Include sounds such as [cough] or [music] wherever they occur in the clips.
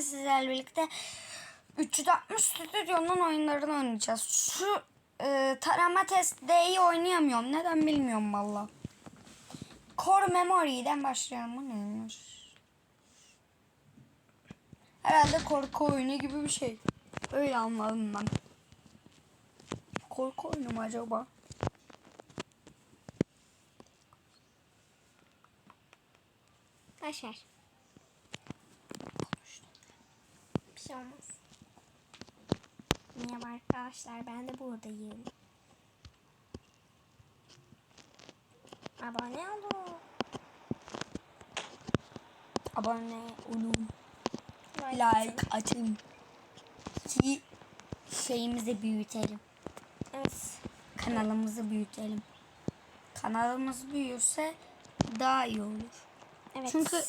sizlerle birlikte 360 stüdyonun oyunlarını oynayacağız. Şu e, tarama test D'yi oynayamıyorum. Neden bilmiyorum valla. Core Memory'den başlayalım. Bu neymiş? Herhalde korku oyunu gibi bir şey. Öyle anladım ben. Korku oyunu mu acaba? Başar. Bir şey olmaz. Merhaba arkadaşlar ben de buradayım. Abone olun. Abone olun. Like. Like atın. Ki şeyimizi büyütelim. Evet. Kanalımızı büyütelim. Kanalımız büyürse daha iyi olur. Evet. Çünkü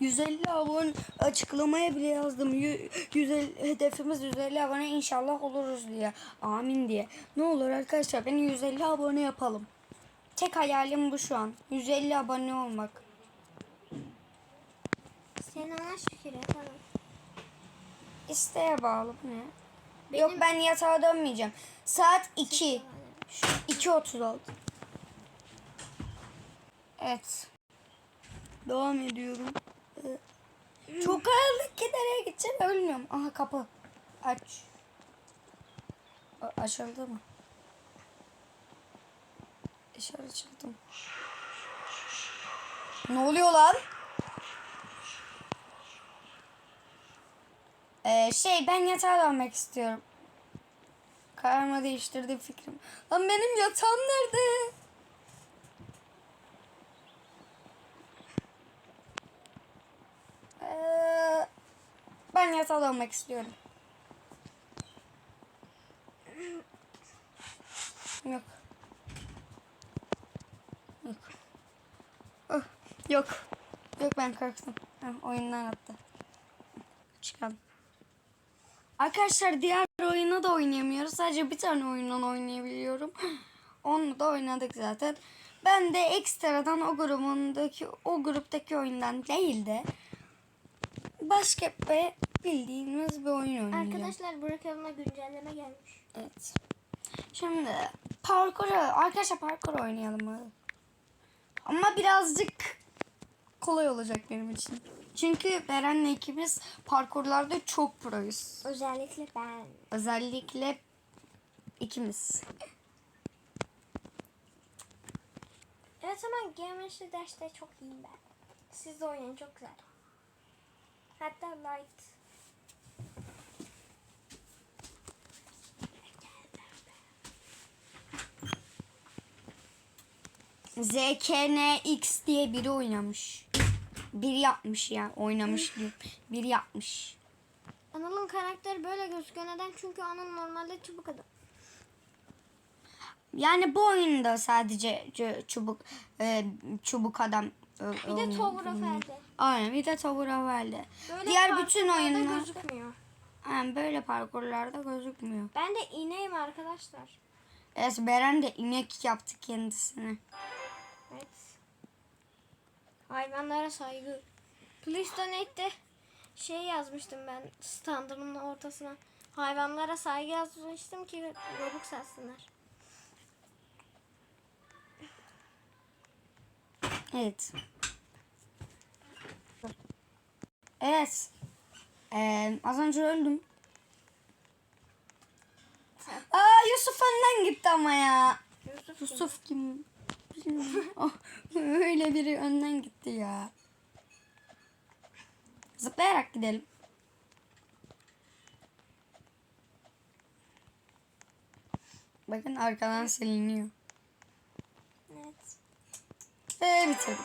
150 abone açıklamaya bile yazdım. Yü- 150 hedefimiz 150 abone inşallah oluruz diye. Amin diye. Ne olur arkadaşlar beni 150 abone yapalım. Tek hayalim bu şu an. 150 abone olmak. Sen ona şükür. İsteğe bağlı bu ne? Yok ben yatağa dönmeyeceğim. Saat 2. 2.36. Evet. Devam ediyorum. Çok karanlık ki nereye gideceğim ölmüyorum. Aha kapı. Aç. A- açıldı mı? Dışarı çıktım. Ne oluyor lan? Ee, şey ben yatağa dönmek istiyorum. Kararımı değiştirdim fikrim. Lan benim yatağım nerede? Ee, dönmek istiyorum. Yok. Yok. Oh, yok. Yok ben korktum. Heh, oyundan attı. Çıkalım. Arkadaşlar diğer oyunu da oynayamıyoruz. Sadece bir tane oyundan oynayabiliyorum. [gasps] Onu da oynadık zaten. Ben de ekstradan o grubundaki o gruptaki oyundan değil de başka bir bildiğimiz bir oyun oynayacağım. Arkadaşlar Burak kanalına güncelleme gelmiş. Evet. Şimdi parkur arkadaşlar parkur oynayalım? Ama birazcık kolay olacak benim için. Çünkü Beren'le ikimiz parkurlarda çok proyuz. Özellikle ben. Özellikle ikimiz. Evet ama geometri derste çok iyiyim ben. Siz de oynayın çok güzel. Hatta light. ZKNX diye biri oynamış. Biri yapmış ya. Oynamış diyor. Biri yapmış. Anıl'ın karakteri böyle gözüküyor. Neden? Çünkü Anıl normalde çubuk adam. Yani bu oyunda sadece çubuk e, çubuk adam e, Bir de. Tower of Hell'de. Aynen bir de Tower of Hell'de. Diğer bütün oyunlar gözükmüyor. yani böyle parkurlarda gözükmüyor. Ben de ineğim arkadaşlar. Evet Beren de inek yaptı kendisine. Evet. Hayvanlara saygı. Please donate'de şey yazmıştım ben standımın ortasına. Hayvanlara saygı yazmıştım ki Robux atsınlar. Evet. Evet. Ee, az önce öldüm. Aa Yusuf önden gitti ama ya. Yusuf, Yusuf kim? Bilmiyorum. Oh, [laughs] Öyle biri önden gitti ya. Zıplayarak gidelim. Bakın arkadan siliniyor. Evet. Ve bitirdim.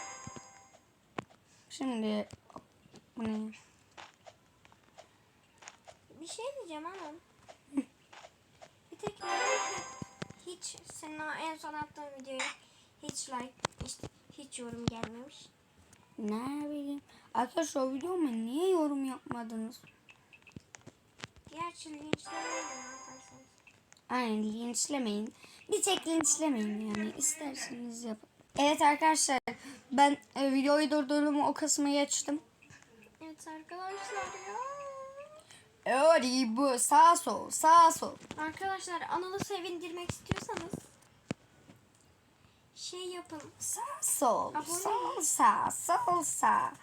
Şimdi bu ne? Bir şey diyeceğim ama. Bir tek hiç senin en son attığın videoya hiç like işte hiç yorum gelmemiş. Ne bileyim. Arkadaşlar o videoma niye yorum yapmadınız? Gerçi linçlemeydin yaparsanız. Aynen linçlemeyin. Bir tek linçlemeyin yani. isterseniz yapın. Evet arkadaşlar ben e, videoyu durdurdum o kısmı geçtim. Evet arkadaşlar ya. Ori bu sağ sol sağ sol. Arkadaşlar Anıl'ı sevindirmek istiyorsanız şey yapın. Sağ sol sol sağ sol sağ.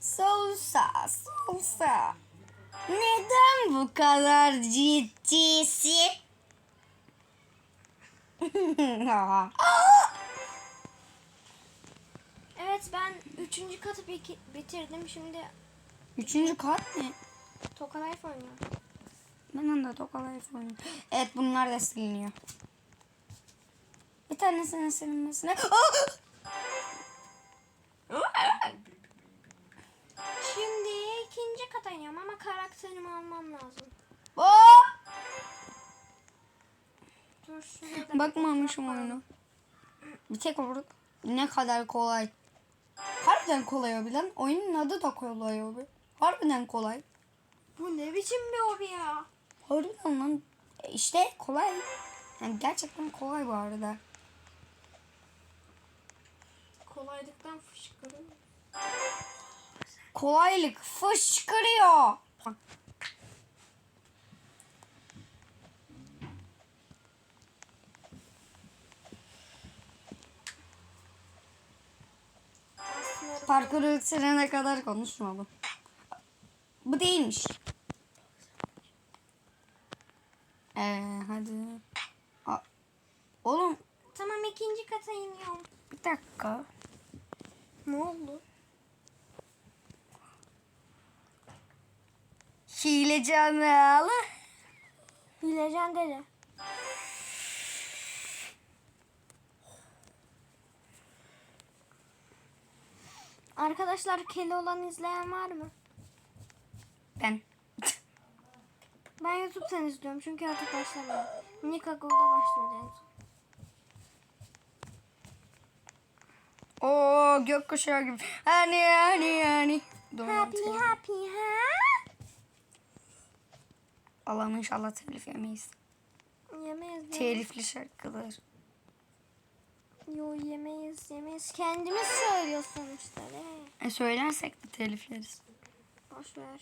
Sol sağ sol sağ. Neden bu kadar ciddisin? [laughs] Evet ben üçüncü katı bitirdim. Şimdi Üçüncü kat ne? Toka Life oynuyorum. Ben de Tokalayf oynuyorum. Evet bunlar da siliniyor. Bir tanesinin silinmesine... Şimdi ikinci kata iniyorum ama karakterimi almam lazım. Dur Bakmamışım oyunu. Bir tek orada ne kadar kolay. Harbiden kolay o bilen. Oyunun adı da kolay o bir. Harbiden kolay. Bu ne biçim bir hobi ya? Harbiden lan. E İşte kolay. Yani gerçekten kolay bu arada. Kolaylıktan fışkırıyor. Kolaylık fışkırıyor. Parkuru bitirene kadar konuşmadım. Bu değilmiş. Ee, hadi. Aa, oğlum Tamam ikinci kata iniyorum. bir dakika. Ne oldu? Hileci anı Bileceksin dede. Arkadaşlar keli olan izleyen var mı? Ben. Ben YouTube'dan izliyorum çünkü artık başlamıyor. Minik Google'da başlıyor en son. Oo gökkuşağı gibi. Hani hani hani. Happy happy ha? Allah'ım inşallah telif yemeyiz. Yemeyiz. Telifli şarkılar. Yo yemeyiz yemeyiz. Kendimiz söylüyor sonuçta. E söylersek de telif yeriz. Boş ver.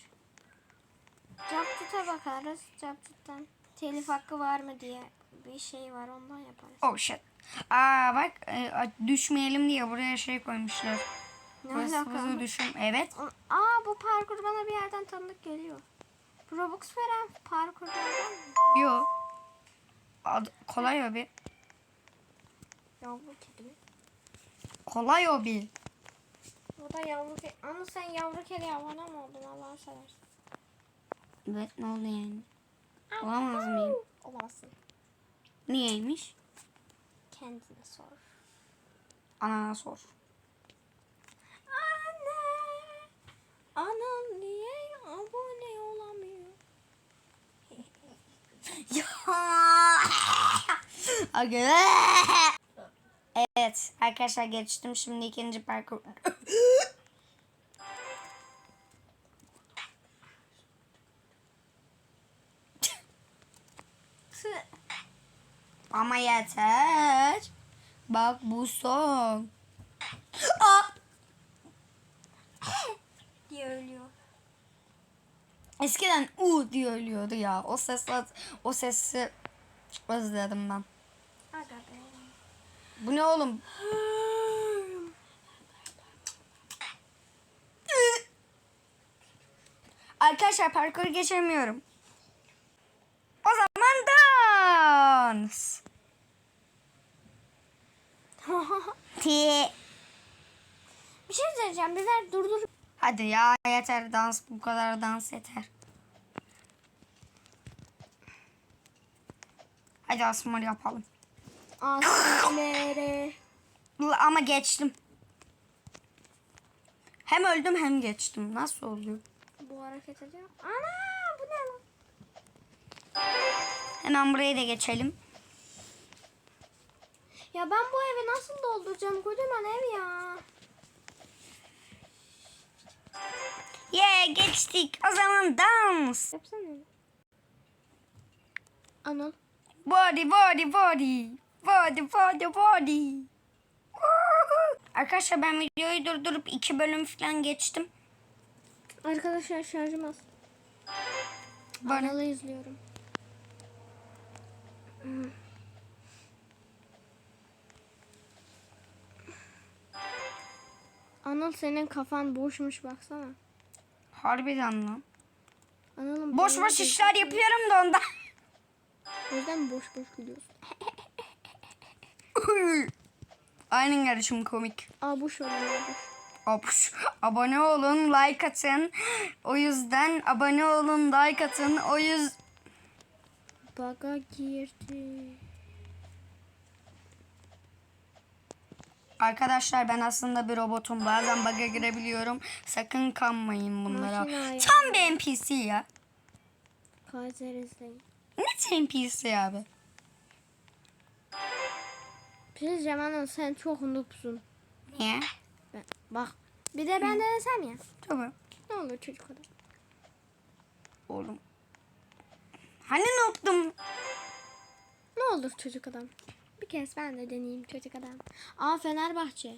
Captut'a bakarız. Captut'tan telif hakkı var mı diye bir şey var ondan yaparız. Oh shit. Aa bak e, düşmeyelim diye buraya şey koymuşlar. Ne Burası alaka? buzu düşün. Evet. Aa bu parkur bana bir yerden tanıdık geliyor. Robux veren parkurlardan mı? Yo. Ad- kolay o bir. Yavru kedi mi? Kolay o bir. Bu da yavru kedi. Ama sen yavru kedi abone mi oldun Allah'ını seversen? Evet ne oldu yani? Olamaz mıyım? Olamazsın. Niyeymiş? Kendine sor. Anana sor. Anne. Anam niye abone olamıyor? [laughs] Aga. [laughs] Evet arkadaşlar geçtim şimdi ikinci parkur. [laughs] Ama yeter. Bak bu son. Aa! diye ölüyor. Eskiden u diye ölüyordu ya. O ses o sesi özledim ben. Aga be. Bu ne oğlum? Arkadaşlar parkuru geçemiyorum. O zaman dans. [laughs] Ti. bir şey söyleyeceğim. Bir ver durdur. Hadi ya yeter dans bu kadar dans yeter. Hadi asmır yapalım. Asmere. Ama geçtim. Hem öldüm hem geçtim. Nasıl oluyor? Bu hareket ediyor. Ana bu ne lan? Hemen burayı da geçelim. Ya ben bu evi nasıl dolduracağım? Kocaman ev ya. Yeah geçtik. O zaman dans. Yapsana. Anıl. Body body body. Body body body. Arkadaşlar ben videoyu durdurup iki bölüm falan geçtim. Arkadaşlar şarjım az. Bana Anıl'ı izliyorum. Anıl senin kafan boşmuş baksana. harbiden lan. Anıl'ın Boş boş işler yapıyorum da ondan. Yüzden boş boş gülüyorsun. [laughs] Aynen kardeşim komik. Aa boş olun. Apuş. Abone olun, like atın. [gasps] O yüzden abone olun, like atın. O yüz Baga girdi. Arkadaşlar ben aslında bir robotum. Bazen bug'a girebiliyorum. Sakın kanmayın bunlara. Tam bir NPC ya. Kaiser izleyin. Net NPC abi. Diyeceğim Anıl sen çok noobsun. Niye? Ben, bak. Bir de ben denesem ya. Tabii. Ne olur çocuk adam. Oğlum. Hani noktum? Ne olur çocuk adam. Bir kez ben de deneyeyim çocuk adam. Aa Fenerbahçe.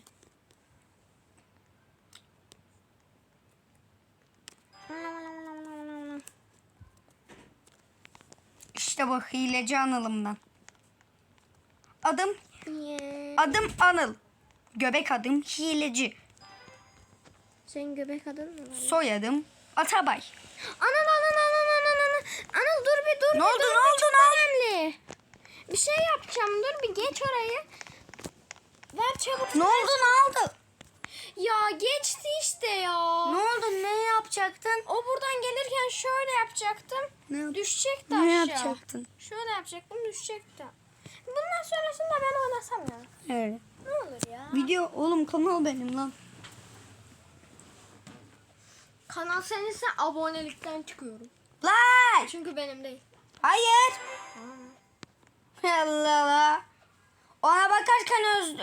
İşte bu hileci Anıl'ımdan. Adım, Yeah. adım Anıl. Göbek adım hileci. Senin göbek adın mı? Soyadım Atabay. Anıl dur Ne oldu, dur ne oldu, ne oldu? önemli. Bir şey yapacağım dur bir geç orayı. Ver çabuk. Ne oldu ne oldu? Ya geçti işte ya. Ne oldu ne yapacaktın? O buradan gelirken şöyle yapacaktım. Ne, Düşecekti ne aşağı. yapacaktın? Şöyle yapacaktım düşecekti. Bundan sonrasında ben oynasam ya. Öyle. Ne olur ya. Video oğlum kanal benim lan. Kanal sense abonelikten çıkıyorum. Like. Çünkü benim değil. Hayır. Allah Allah. Ona bakarken öz,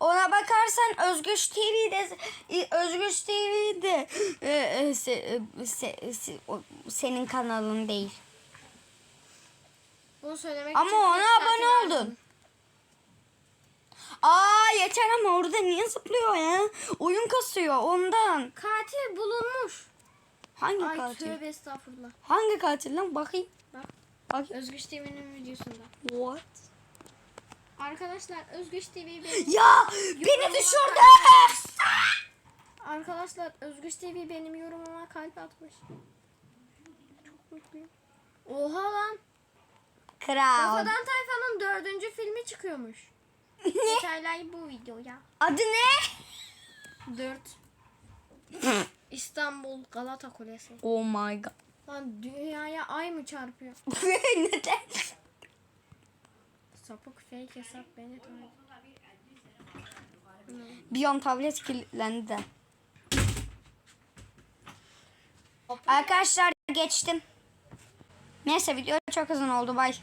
ona bakarsan Özgüç TV'de Özgüç TV'de e, e, se, e, se- se- o- senin kanalın değil. Bunu söylemek Ama ona abone oldun. Aa yeter ama orada niye zıplıyor ya? Oyun kasıyor ondan. Katil bulunmuş. Hangi Ay katil? tövbe estağfurullah. Hangi katil lan bakayım. Bak. Bak. Özgüç TV'nin videosunda. What? Arkadaşlar Özgüç TV benim. Ya beni düşürdü. Arkadaşlar Özgüç TV benim yorumuma kalp atmış. Çok mutluyum. Oha lan. Kral. Kafadan Tayfa'nın dördüncü filmi çıkıyormuş. [laughs] Ne? Detaylar bu videoya. Adı ne? Dört. [laughs] İstanbul Galata Kulesi. Oh my god. Lan dünyaya ay mı çarpıyor? [laughs] Neden? Sapık fake hesap beni. Bir an tablet kilitlendi de. Arkadaşlar geçtim. Neyse video çok uzun oldu. Bye.